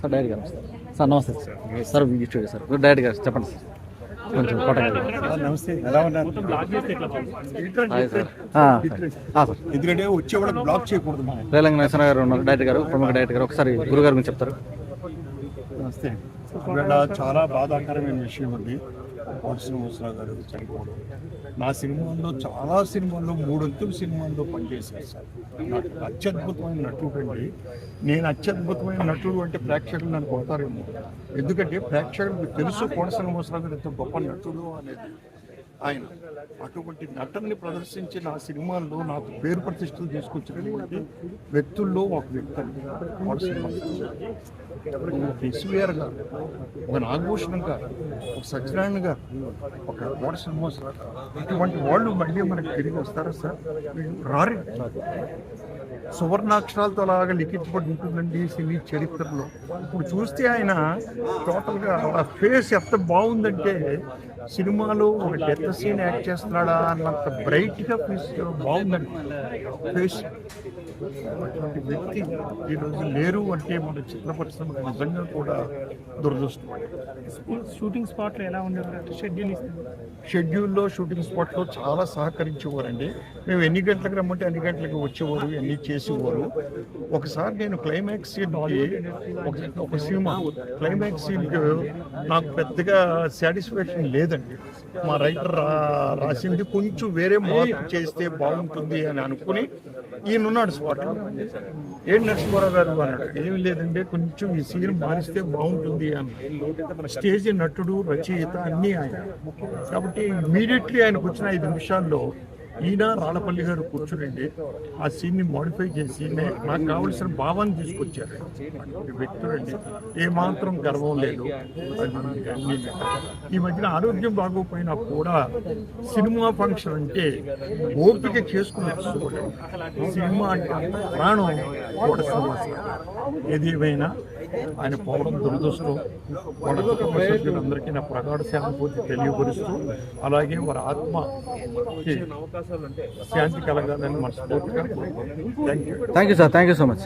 Sir direct గారు sir. Namaste sir. Sir studio sir. Direct గారు చెప్పండి సార్. కొంచెం ఫోటో నమస్తే. ఎలా ఉన్నారు? మొత్తం బ్లాక్ చేస్తే ఎట్లా హాయ్ సార్. ఆ, ఆ, సార్. ఎందుకంటే వచ్చేవాళ్ళకి బ్లాక్ చేయకూడదు మనం. రేలంగ నరసింహ గారు ఉన్నారు. డైరెక్టర్ గారు ప్రముఖ డైరెక్టర్ గారు. ఒకసారి గురుగారు గురించి చెప్తారు. నమస్తే. ఇవాళ చాలా బాధాకరమైన విషయం ఉంది కోటి శ్రీనివాసరావు గారు చనిపోవడం. నా సినిమాల్లో చాలా సినిమాల్లో మూడొంతుల సినిమాల్లో పనిచేశారు సార్. నాకు అత్యద్భుతమైన నటుడు అండి. నేను అత్యద్భుతమైన నటుడు అంటే ప్రేక్షకులు నన్ను కొడతారేమో. ఎందుకంటే ప్రేక్షకులకు తెలుసు కోట శ్రీనివాసరావు గారు ఎంత గొప్ప నటుడు అనేది. ఆయన అటువంటి నటనని ప్రదర్శించి నా సినిమాల్లో నాకు పేరు ప్రతిష్టలు తీసుకొచ్చినటువంటి వ్యక్తుల్లో ఒక వ్యక్తి అండి. గారు. ఒక ఎస్వీఆర్ గారు ఒక నాగభూషణం గారు ఒక సత్యనారాయణ గారు ఒక కోట శ్రీనివాసరావు ఇటువంటి వాళ్ళు మళ్ళీ మనకి తిరిగి వస్తారా సార్? రారు సువర్ణాక్షరాలతో అలాగా లిఖించబడి ఉంటుందండి సినీ చరిత్రలో. ఇప్పుడు చూస్తే ఆయన టోటల్గా ఆ ఫేస్ ఎంత బాగుందంటే సినిమాలో ఒక డెత్ సీన్ యాక్ట్ చేస్తున్నాడా అన్నంత బ్రైట్గా ఫేస్ బాగుందండి. ఫేస్ అటువంటి వ్యక్తి ఈరోజు లేరు అంటే మన చిత్ర పరిశ్రమకు నిజంగా కూడా దురదృష్టం. షూటింగ్ స్పాట్లో ఎలా ఉండేవారు? షెడ్యూల్ షెడ్యూల్లో షూటింగ్ స్పాట్లో చాలా సహకరించేవారండి. మేము ఎన్ని గంటలకు రమ్మంటే అన్ని గంటలకు వచ్చేవారు అన్ని చేసేవారు. ఒకసారి నేను క్లైమాక్స్ సీన్కి ఒక ఒక సినిమా క్లైమాక్స్ సీన్కి నాకు పెద్దగా సాటిస్ఫాక్షన్ లేదండి. మా రైటర్ రా రాసింది కొంచెం వేరే మార్పు చేస్తే బాగుంటుంది అని అనుకుని ఈయనున్నాడు స్పాట్. ఏం నరసింహారావు గారు అన్నాడు ఏం లేదండి కొంచెం ఈ సీన్ మారిస్తే బాగుంటుంది అని. స్టేజ్ నటుడు రచయిత అన్నీ ఆయన. కాబట్టి ఇమీడియట్లీ ఆయనకు వచ్చిన ఐదు నిమిషాల్లో ఈయన రాళ్ళపల్లి గారు కూర్చునండి. ఆ సీన్ని మోడిఫై చేసి నాకు కావలసిన భావాన్ని తీసుకొచ్చారు. వ్యక్తులండి. ఏమాత్రం గర్వం లేదు. ఈ మధ్యన ఆరోగ్యం బాగోపోయినా కూడా సినిమా ఫంక్షన్ అంటే ఓపిక చేసుకుని వచ్చి సినిమా అంటే ప్రాణం కూడా ఏది ఆయన పోవడం దురదృష్టం. వాళ్ళ కుటుంబ సభ్యులందరికీ నా ప్రగాఢ శాంతి తెలియపరుస్తూ అలాగే వారి ఆత్మ శాంతి కలగాలని మనస్ఫూర్తిగా thank you thank you sir thank you so much